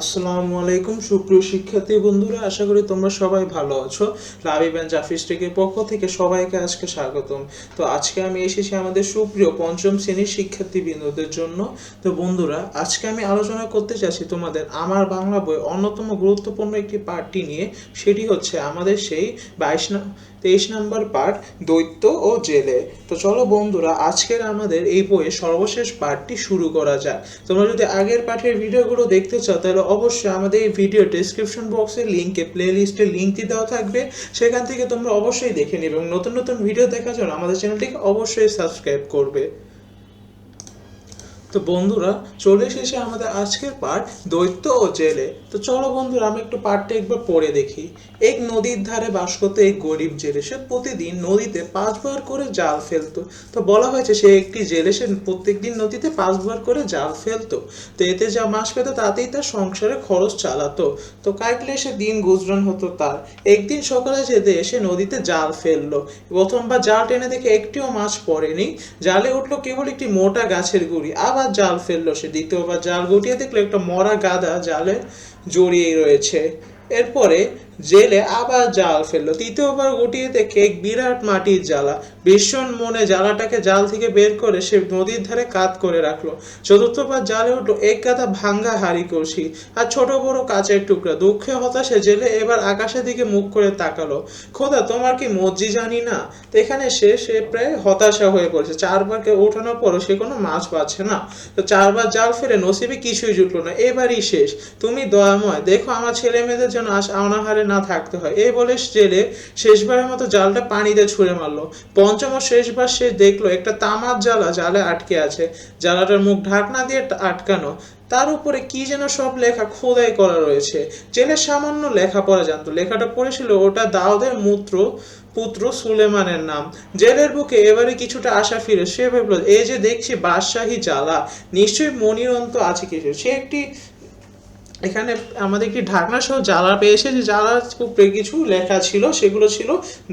আসসালামু আলাইকুম, সুপ্রিয় শিক্ষার্থী বন্ধুরা, আশা করি তোমরা সবাই ভালো আছো। লাবিব অ্যান্ড জাফিস টেকের পক্ষ থেকে সবাইকে আজকে স্বাগতম। তো আজকে আমি এসেছি আমাদের সুপ্রিয় পঞ্চম শ্রেণির শিক্ষার্থী বিন্দুদের জন্য। তো বন্ধুরা, আজকে আমি আলোচনা করতে চাচ্ছি তোমাদের আমার বাংলা বই অন্যতম গুরুত্বপূর্ণ একটি পাঠটি নিয়ে। সেটি হচ্ছে আমাদের সেই বাইশ তেইশ নাম্বার পার্ট দৈত্য ও জেলে। তো চলো বন্ধুরা, আজকের আমাদের এই বইয়ের সর্বশেষ পার্টটি শুরু করা যাক। তোমরা যদি আগের পাঠের ভিডিওগুলো দেখতে চাও, তাহলে অবশ্যই আমাদের এই ভিডিও ডিসক্রিপশন বক্সের লিঙ্কে প্লে লিস্টে লিঙ্কটি দেওয়া থাকবে। সেখান থেকে তোমরা অবশ্যই দেখে নেবে এবং নতুন নতুন ভিডিও দেখার জন্য আমাদের চ্যানেলটিকে অবশ্যই সাবস্ক্রাইব করবে। তো বন্ধুরা, চলে এসেছে আমাদের আজকের পার্ট দৈত্য ও জেলে। তো চলো বন্ধুরা, আমি একটু পার্টটা একবার পড়ে দেখি। এক নদীর ধারে বাস করতো এক গরিব জেলে, সে প্রতিদিন নদীতে পাঁচবার করে জাল ফেলতো। তো বলা হয়েছে, সে একটি জেলে, সে প্রত্যেকদিন নদীতে পাঁচবার করে জাল ফেলতো। তো এতে যা মাস পেতো, তাতেই তার সংসারে খরচ চালাতো। তো কাটলে সে দিন গুজরান হতো তার। একদিন সকালে যেতে এসে নদীতে জাল ফেলল। প্রথমবার জাল টেনে দেখে একটিও মাছ পড়েনি। জালে উঠল কেবল একটি মোটা গাছের গুড়ি। আবার জাল ফেলল সে। দ্বিতীয়বার জাল গুটিয়ে দেখল একটা মরা গাদা জালে জড়িয়ে রয়েছে। এরপরে জেলে আবার জাল ফেলল। তৃতীয়বার গুটিয়ে দেখে এক বিরাট মাটির জ্বালা। ভীষণ মনে জ্বালাটাকে জাল থেকে বের করে সে নদীর ধারে কাত করে রাখল। চতুর্থবার জালে উঠল এক গাদা ভাঙ্গা হাড়ি কলসি আর ছোট বড় কাচের টুকরা। দুঃখে হতাশে জেলে এবার আকাশের দিকে মুখ করে তাকালো। খোদা, তোমার কি মর্জি জানি না? তো এখানে সে সে প্রায় হতাশা হয়ে পড়েছে। চারবারকে ওঠানোর পরও সে কোনো মাছ পাচ্ছে না। তো চারবার জাল ফেলে নসিবে কিছুই জুটলো না। এবারই শেষ। তুমি দয়াময়। দেখো আমার ছেলে মেয়েদের জন্য আস অনাহারে না থাকতে হয়। এই বলে জেলে শেষবারের মতো জালটা পানিতে ছুঁড়ে মারলো। পঞ্চম ও শেষবার সে দেখল একটা তামার জ্বালা জালে আটকে আছে। জ্বালাটার মুখ ঢাকনা দিয়ে আটকানো। তার উপরে কি যেন সব লেখা খোদাই করা রয়েছে। জেলে সামান্য লেখাপড়া জানতো। লেখাটা পড়েছিল ওটা দাউদের মূত্র, পুত্র সুলেমানের নাম। জেলের বুকে এবারে কিছুটা আশা ফিরে। সে ভাবলো, এই যে দেখছি বাদশাহী জ্বালা, নিশ্চয়ই মনিরন্ত আছে কিছু। সে একটি এখানে আমাদের কি ঢাকনা সহ জ্বালা পেয়েছে যে জ্বালার উপরে কিছু লেখা ছিল, সেগুলো ছিল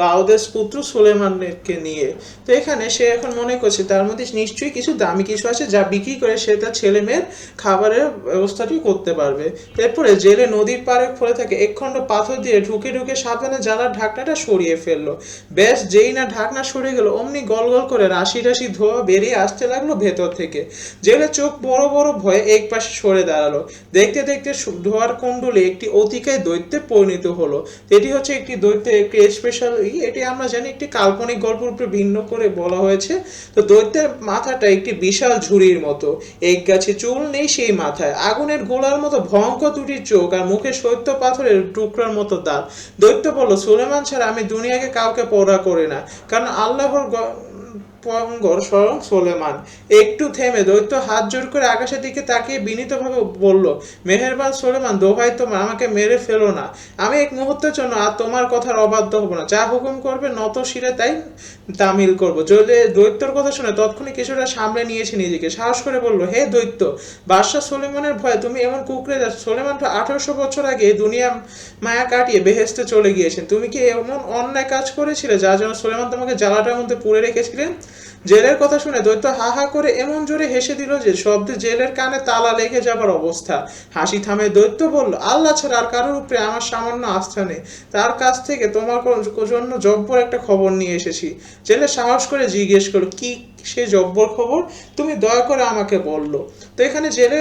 দাউদের পুত্র সুলেমানকে নিয়ে। তো এখানে সে এখন মনে করছে, তার মধ্যে নিশ্চয়ই কিছু দামি কিছু আছে যা বিক্রি করে সে তার ছেলে মেয়ের খাবারের ব্যবস্থাটি করতে পারবে। এরপরে জেলে নদীর পাড়ে ফলে থাকে, একখণ্ড পাথর দিয়ে ঢুকে ঢুকে সাবধানে জ্বালার ঢাকনাটা সরিয়ে ফেলল। ব্যাস যেই না ঢাকনা সরে গেল, অমনি গল গল করে রাশি রাশি ধোয়া বেরিয়ে আসতে লাগল ভেতর থেকে। জেলে চোখ বড় বড় ভয়ে এক পাশে সরে দাঁড়াল। দেখতে দেখতে সু- ধোয়ার কুণ্ডলে একটি অতিকায় দৈত্যে পরিণত হলো। এটি হচ্ছে একটি দৈত্যের একটি স্পেশাল এটি আমরা জানি একটি কাল্পনিক গল্পের উপরে ভিন্ন করে বলা হয়েছে। তো দৈত্যের মাথাটা একটি বিশাল ঝুড়ির মতো। এক গাছে চুল নেই সেই মাথায়। আগুনের গোলার মতো ভয়ঙ্কর দুটি চোখ আর মুখে সত্য পাথরের টুকরার মতো দাঁত দৈত্য বলল, সুলেমান ছাড়া আমি দুনিয়াকে কাউকে পড়া করি না। কারণ আল্লাহর পয়গম্বর স্বয়ং সোলেমান। একটু থেমে দৈত্য হাত জোর করে আকাশের দিকে তাকিয়ে বিনীতভাবে বলল, মেহেরবান সোলেমান, দোহাই তোমার আমাকে মেরে ফেলো না। আমি এক মুহূর্তের জন্য আর তোমার কথার অবাধ্য হব না। যা হুকুম করবে নত শিরে তাই তামিল করব। যদি দৈত্যর কথা শুনে তৎক্ষণাৎ কিছুটা সামলে নিয়েছে নিজেকে সাহস করে বলল, হে দৈত্য, বাদশাহ সোলেমানের ভয়ে তুমি এমন কুকড়ে যাচ্ছ। সোলেমান তো আঠারোশো বছর আগে দুনিয়া মায়া কাটিয়ে বেহেস্তে চলে গিয়েছেন। তুমি কি এমন অন্যায় কাজ করেছিলে যার জন্য সোলেমান তোমাকে জ্বালাটার মধ্যে পুড়ে রেখেছিলেন? জেলের কথা শুনে দৈত্য হা হা করে এমন জোরে হেসে দিল যে শব্দে জেলের কানে তালা লেগে যাবার অবস্থা। হাসি থামে দৈত্য বলল, আল্লাহ ছাড়া আর কারোর উপরে আমার সামান্য আস্থা নেই। তার কাছ থেকে তোমার জন্য জব্বর একটা খবর নিয়ে এসেছি। জেলে সাহস করে জিজ্ঞেস করল, কি সে জব্বর খবর তুমি দয়া করে আমাকে বলল। তো এখানে জেলে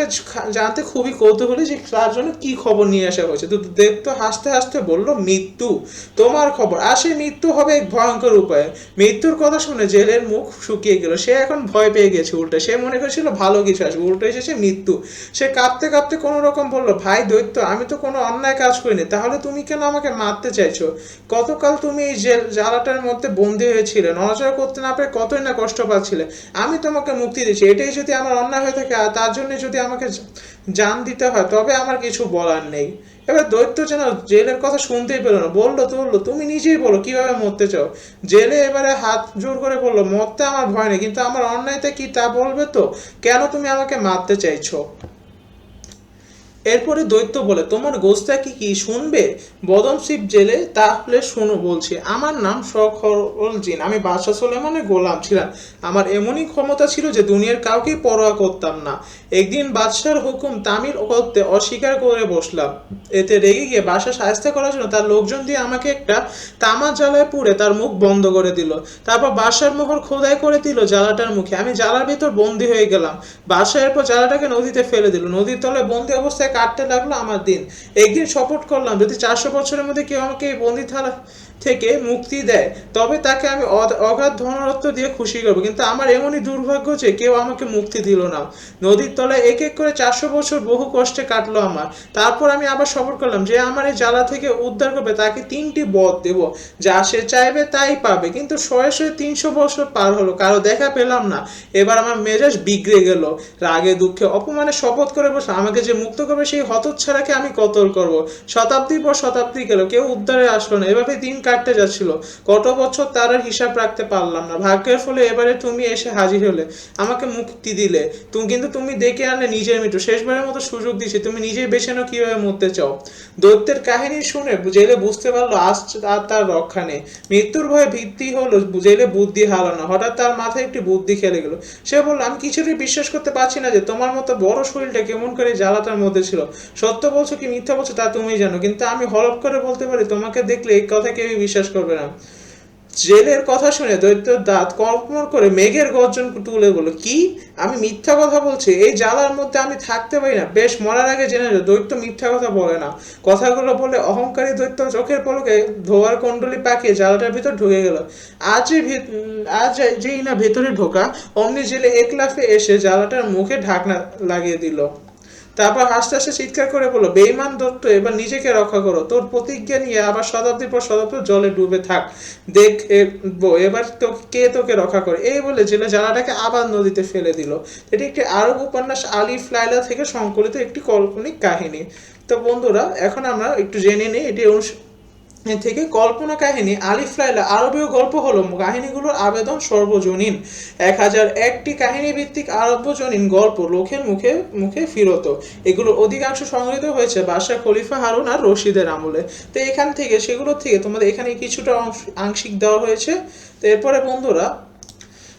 জানতে খুবই কৌতূহলী যে তার জন্য কি খবর নিয়ে আসা হয়েছে। তো দৈত্য হাসতে হাসতে বলল, মৃত্যু, তোমার খবর। আর সেই মৃত্যু হবে এক ভয়ঙ্কর উপায়ে। মৃত্যুর কথা শুনে জেলের মুখ শুকিয়ে গেল। সে এখন ভয় পেয়ে গেছে উল্টে। সে মনে করেছিল ভালো কিছু আসবে। উল্টে এসেছে মৃত্যু। সে কাঁপতে কাঁপতে কোনো রকম বলল, ভাই দৈত্য, আমি তো কোনো অন্যায় কাজ করিনি। তাহলে তুমি কেন আমাকে মারতে চাইছো? গতকাল তুমি এই জেল জ্বালাটার মধ্যে বন্দি হয়েছিলে? নড়াচড়া করতে না পেরে কতই না কষ্ট পাচ্ছিলে আমি তোমাকে মুক্তি দিচ্ছি এটাই যদি আমার অন্যায় হয়ে থাকে তার জন্য যদি আমাকে জান দিতে হয়, তবে আমার কিছু বলার নেই। এবার দৈত্য যেন জেলের কথা শুনতেই পেল না। বলল তো বলল তুমি নিজেই বলো, কীভাবে মরতে চাও? জেলে এবারে হাত জোর করে বলল, মরতে আমার ভয় নেই, কিন্তু আমার অন্যায়তে কি তা বলবে তো? কেন তুমি আমাকে মারতে চাইছো? এরপরে দৈত্য বলে, তোমার গোস্তা কি কি শুনবে? বদম শিব জেলে, তাহলে শোনো বলছি, আমার নাম সখরল জিন আমি বাদশাহ সোলেমানের গোলাম ছিলাম। আমার এমনই ক্ষমতা ছিল যে দুনিয়ার কাউকেই পরোয়া করতাম না। একদিন বাদশার হুকুম তামিল করতে অস্বীকার করে বসলাম। এতে রেগে গিয়ে বাসা সাহায্য করার জন্য তার লোকজন দিয়ে আমাকে একটা তামা জ্বালায় পুড়ে তার মুখ বন্ধ করে দিল। তারপর বাসার মোহর খোদাই করে দিল জ্বালাটার মুখে। আমি জ্বালার ভিতর বন্দি হয়ে গেলাম। বাসা এরপর জ্বালাটাকে নদীতে ফেলে দিল। নদীর তলে বন্দি অবস্থায় কাটতে লাগল আমার দিন। একদিন শপথ করলাম। যদি চারশো বছরের মধ্যে কেউ আমাকে বন্দি থালা থেকে মুক্তি দেয়। তবে তাকে আমি অগাধ ধনরত্ন দিয়ে খুশি করব। কিন্তু আমার এমনই দুর্ভাগ্য যে কেউ আমাকে মুক্তি দিল না। নদীর তলায় এক এক করে চারশো বছর বহু কষ্টে কাটলো আমার। তারপর আমি আবার শপথ করলাম যে আমার এই জ্বালা থেকে উদ্ধার করবে, তাকে তিনটি বধ দেব। যা সে চাইবে তাই পাবে। কিন্তু শয়ে শয়ে তিনশো বছর পার হলো, কারও দেখা পেলাম না। এবার আমার মেজাজ বিগড়ে গেল। রাগে, দুঃখে, অপমানে শপথ করে বসে আমাকে যে মুক্ত করবে সেই হতচ্ছাড়াকে আমি কতল করব? শতাব্দীর পর শতাব্দী গেল, কেউ উদ্ধারে আসলো না। এভাবে দিন কাটতে যাচ্ছিল। কত বছর তার আর হিসাব রাখতে পারলাম না। ভাগ্যের ফলে এবারে তুমি এসে হাজির হলে, আমাকে মুক্তি দিলে। তুমি কিন্তু তুমি ডেকে আনলে নিজের মৃত্যু। শেষবারের মতো সুযোগ দিয়েছি। তুমি নিজেই বেছে নাও কীভাবে মরতে চাও। দৈত্যের কাহিনী শুনে জেলে বুঝতে পারল আজ আর তার রক্ষা নেই। মৃত্যুর ভয়ে ভিত্তি হলো জেলে বুদ্ধি হারানো। হঠাৎ তার মাথায় একটি বুদ্ধি খেলে গেল। সে বলল, আমি কিছুতেই বিশ্বাস করতে পারছি না যে তোমার মতো বড় শরীরটা কেমন করে জ্বালাতার মধ্যে ছিল। সত্য বলছো কি মিথ্যা বলছো তা তুমি জানো। কিন্তু আমি হলপ করে বলতে পারি, তোমাকে দেখলে এই কথা কেউই বিশ্বাস করবে না। জেলের কথা শুনে দৈত্য দাঁত কর্মর করে মেঘের গর্জন তুলে বলল কি? আমি মিথ্যা কথা বলছি? এই জ্বালার মধ্যে আমি থাকতে পারি না। বেশ মরার আগে জেনে যাও, দৈত্য মিথ্যা কথা বলে না। কথাগুলো বলে অহংকারী দৈত্য চোখের পলকে ধোয়ার কুণ্ডলি পাকিয়ে জ্বালাটার ভিতর ঢুকে গেল। আজই আজ যেই না ভেতরে ঢোকা অমনি জেলে এক লাফে এসে জ্বালাটার মুখে ঢাকনা লাগিয়ে দিল। তারপর হাসতে হাসতে চিৎকার করে বলো বেইমান দত্ত, এবার নিজেকে রক্ষা করো। তোর প্রতিজ্ঞা নিয়ে আবার শতাব্দীর পর শতাব্দী জলে ডুবে থাক। দেখ এবার তো কে তোকে রক্ষা করে? এই বলে জেলে জ্বালাটাকে আবার নদীতে ফেলে দিল। এটি একটি আরব উপন্যাস আলিফ ফ্লাইলা থেকে সংকলিত একটি কল্পনিক কাহিনী। তো বন্ধুরা, এখন আমরা একটু জেনে নিই এটি থেকে কল্পনা কাহিনী, আলিফ লাইলা আরবীয় গল্প হল কাহিনীগুলোর আবেদন সর্বজনীন। এক হাজার একটি কাহিনী ভিত্তিক আরব্যজনীন গল্প লোকের মুখে মুখে ফিরত। এগুলো অধিকাংশ সংগৃহীত হয়েছে বাদশাহ খলিফা হারুন আর রশিদের আমলে। তো এখান থেকে, সেগুলোর থেকে তোমাদের এখানে কিছুটা আংশিক দেওয়া হয়েছে। তো এরপরে বন্ধুরা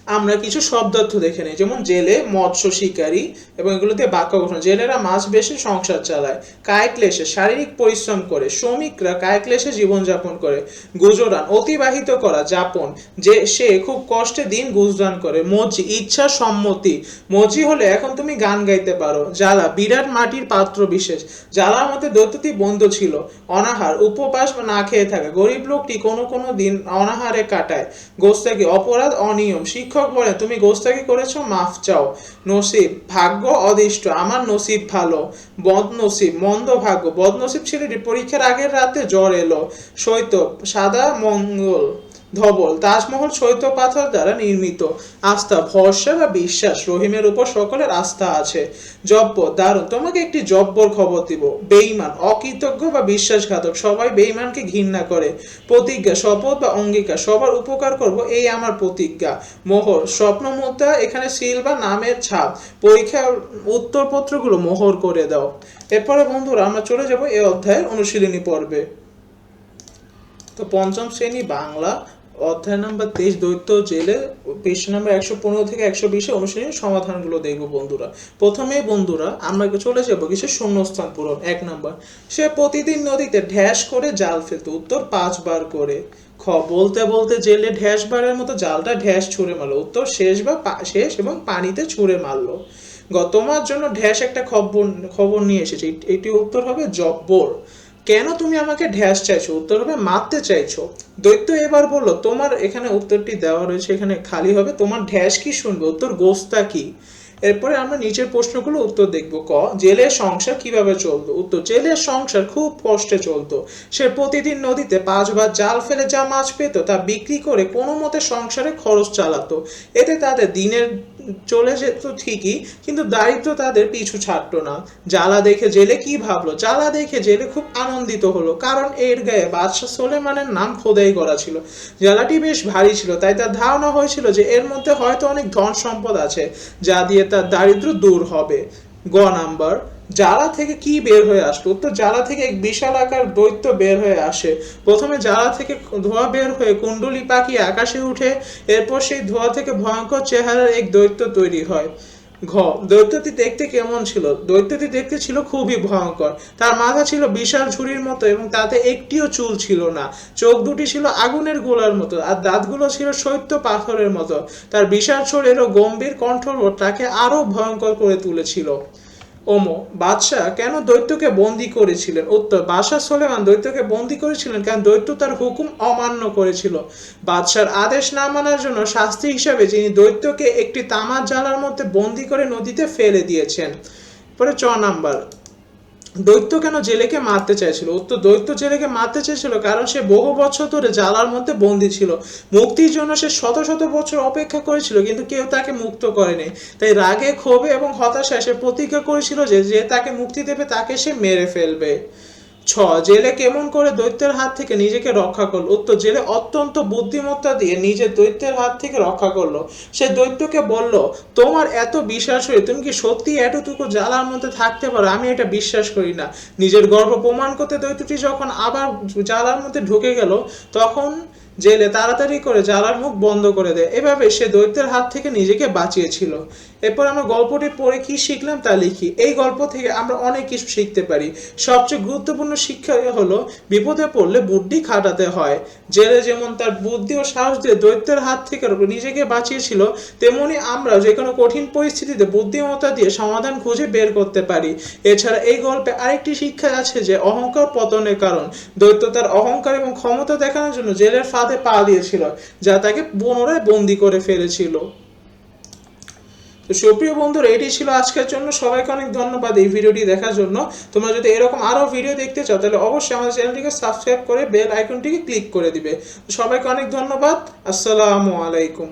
আমরা কিছু শব্দার্থ দেখে নিই। যেমন জেলে মৎস্য শিকারী এবং এগুলো দিয়ে বাক্য গঠন জেলেরা মাছ বেশি সংসার চালায় কায়ক্লেশে শারীরিক পরিশ্রম করে, শ্রমিকরা কায়ক্লেশে জীবনযাপন করে। গুজরান, অতিবাহিত করা যাপন, যে সে খুব কষ্টে দিন গুজরান করে। মজি ইচ্ছা সম্মতি। মজি হলে এখন তুমি গান গাইতে পারো। জ্বালা, বিরাট মাটির পাত্র বিশেষ। জ্বালার মধ্যে দৈত্যতি বন্ধ ছিল। অনাহার, উপবাস না খেয়ে থাকে। গরিব লোকটি কোনো কোনো দিন অনাহারে কাটায়। গোস্তাকি অপরাধ, অনিয়ম শিক্ষক বলে, তুমি গোস্তাকি করেছ? মাফ চাও। নসিব। ভাগ্য অদৃষ্ট। আমার নসিব ভালো। বদ নসিব মন্দ ভাগ্য। বদ নসিব ছেলেটি পরীক্ষার আগের রাতে জ্বর এলো। সৈত সাদা মঙ্গল। ধবল। তাজমহল শৈত্য পাথর দ্বারা নির্মিত। আস্থা, ভরসা বা বিশ্বাস রহিমের উপর সকলের আস্থা আছে। জব্ব দারুণ, তোমাকে একটি জব্বর খবর দিব। বেঈমান, অকৃতজ্ঞ বা বিশ্বাসঘাতক, সবাই বেঈমানকে ঘৃণা করে। প্রতিজ্ঞা, শপথ বা অঙ্গীকার, সবার উপকার করব, এই আমার প্রতিজ্ঞা। মোহর, স্বপ্ন মুদ্রা, এখানে সিল বা নামের ছাপ। পরীক্ষার উত্তরপত্রগুলো মোহর করে দাও। এরপরে বন্ধুরা, আমরা চলে যাব এই অধ্যায়ের অনুশীলনী পর্বে। তো পঞ্চম শ্রেণি বাংলা অধ্যায় নাম্বার তেইশ, দৈত্য জেলে পৃষ্ঠ নাম্বার একশো পনেরো থেকে একশো বিশে অনুশীলনের সমাধানগুলো দেখব বন্ধুরা। প্রথমে বন্ধুরা, আমরা চলে যাব কিছু শূন্যস্থান পূরণ? এক নাম্বার, সে প্রতিদিন নদীতে ঢ্যাস করে জাল ফেলতো, উত্তর পাঁচবার করে। খ, বলতে বলতে জেলে ঢ্যাস বারের মতো জালটা ঢ্যাস ছুঁড়ে মারলো, উত্তর শেষ বা শেষ এবং পানিতে ছুঁড়ে মারলো। গ, তোমার জন্য ঢ্যাস একটা খবর খবর নিয়ে এসেছে, এটি উত্তর হবে জব্বর। কেন তুমি আমাকে ঢ্যাস চাইছো? উত্তর হবে মারতে চাইছো। দৈত্য এবার বলল, তোমার এখানে উত্তরটি দেওয়া রয়েছে, এখানে খালি হবে। তোমার ঢ্যাস কি শুনবে? উত্তর গোস্তা কি? এরপরে আমরা নিচের প্রশ্নগুলো উত্তর দেখব। ক, জেলের সংসার কীভাবে চলতো? উত্তর, জেলের সংসার খুব কষ্টে চলতো। সে প্রতিদিন নদীতে পাঁচবার জাল ফেলে যা মাছ পেত, তা বিক্রি করে কোনো মতে সংসারে খরচ চালাতো। এতে তাদের দিনের চলে যেত ঠিকই, কিন্তু দারিদ্র তাদের পিছু ছাড়তো না। জ্বালা দেখে জেলে কি ভাবলো? জ্বালা দেখে জেলে খুব আনন্দিত হলো, কারণ এর গায়ে বাদশাহ সোলেমানের নাম খোদাই করা ছিল। জ্বালাটি বেশ ভারী ছিল, তাই তার ধারণা হয়েছিল যে এর মধ্যে হয়তো অনেক ধন সম্পদ আছে, যা দিয়ে তার দারিদ্র দূর হবে। গ নাম্বার জ্বালা থেকে কি বের হয়ে আসলো? উত্তর, জ্বালা থেকে এক বিশাল আকার দৈত্য বের হয়ে আসে। প্রথমে জ্বালা থেকে ধোঁয়া বের হয়ে কুণ্ডলি পাখি আকাশে উঠে, এরপর সেই ধোঁয়া থেকে ভয়ঙ্কর চেহারার এক দৈত্য তৈরি হয়। ঘ, দৈত্যটি দেখতে কেমন ছিল? দৈত্যটি দেখতে ছিল খুবই ভয়ঙ্কর। তার মাথা ছিল বিশাল ঝুড়ির মতো এবং তাতে একটিও চুল ছিল না। চোখ দুটি ছিল আগুনের গোলার মতো আর দাঁতগুলো ছিল শৈত্য পাথরের মতো। তার বিশাল শরীর ও গম্ভীর কণ্ঠস্বর তাকে আরও ভয়ঙ্কর করে তুলেছিল। ওমো, বাদশাহ কেন দৈত্যকে বন্দি করেছিলেন? উত্তর, বাদশাহ সোলেমান দৈত্যকে বন্দি করেছিলেন কারণ দৈত্য তার হুকুম অমান্য করেছিল? বাদশার আদেশ না মানার জন্য শাস্তি হিসাবে যিনি দৈত্যকে একটি তামার জালার মধ্যে বন্দি করে নদীতে ফেলে দিয়েছেন। পরে চ নাম্বার। দৈত্য কেন জেলেকে মারতে চাইছিল? উত্তর, দৈত্য জেলেকে মারতে চেয়েছিল কারণ সে বহু বছর ধরে জ্বালার মধ্যে বন্দি ছিল। মুক্তির জন্য সে শত শত বছর অপেক্ষা করেছিল, কিন্তু কেউ তাকে মুক্ত করেনি। তাই রাগে ক্ষোভে এবং হতাশায় সে প্রতিজ্ঞা করেছিল যে যে তাকে মুক্তি দেবে, তাকে সে মেরে ফেলবে। ছ, জেলে কেমন করে দৈত্যের হাত থেকে নিজেকে রক্ষা করল? উত্তর, জেলে অত্যন্ত বুদ্ধিমত্তা দিয়ে নিজের দৈত্যের হাত থেকে রক্ষা করল। সে দৈত্যকে বলল, তোমার এত বিশ্বাস হয়ে তুমি কি সত্যি এতটুকু জ্বালার মধ্যে থাকতে পারো? আমি এটা বিশ্বাস করি না। নিজের গর্ব প্রমাণ করতে দৈত্যটি যখন আবার জ্বালার মধ্যে ঢুকে গেল, তখন জেলে তাড়াতাড়ি করে জ্বালার মুখ বন্ধ করে দেয়। এভাবে সে দৈত্যের হাত থেকে নিজেকে বাঁচিয়েছিল। এরপর আমরা গল্পটি পড়ে কি শিখলাম তা লিখি। এই গল্প থেকে আমরা অনেক কিছু শিখতে পারি। সবচেয়ে গুরুত্বপূর্ণ শিক্ষা হলো, বিপদে পড়লে বুদ্ধি খাটাতে হয়। জেলে যেমন তার বুদ্ধি ও সাহস দিয়ে দৈত্যের হাত থেকে নিজেকে বাঁচিয়েছিল, তেমনি আমরা যে কোনো কঠিন পরিস্থিতিতে বুদ্ধিমত্তা দিয়ে সমাধান খুঁজে বের করতে পারি। এছাড়া এই গল্পে আরেকটি শিক্ষা আছে যে, অহংকার পতনের কারণ। দৈত্য তার অহংকার এবং ক্ষমতা দেখানোর জন্য জেলের ফাঁদে পা দিয়েছিল, যা তাকে পুনরায় বন্দি করে ফেলেছিল। তো সুপ্রিয় বন্ধুরা, এটি ছিল আজকের জন্য। সবাইকে অনেক ধন্যবাদ এই ভিডিওটি দেখার জন্য। তোমরা যদি এরকম আরও ভিডিও দেখতে চাও, তাহলে অবশ্যই আমাদের চ্যানেলটিকে সাবস্ক্রাইব করে বেল আইকনটিকে ক্লিক করে দিবে। সবাইকে অনেক ধন্যবাদ। আসসালামু আলাইকুম।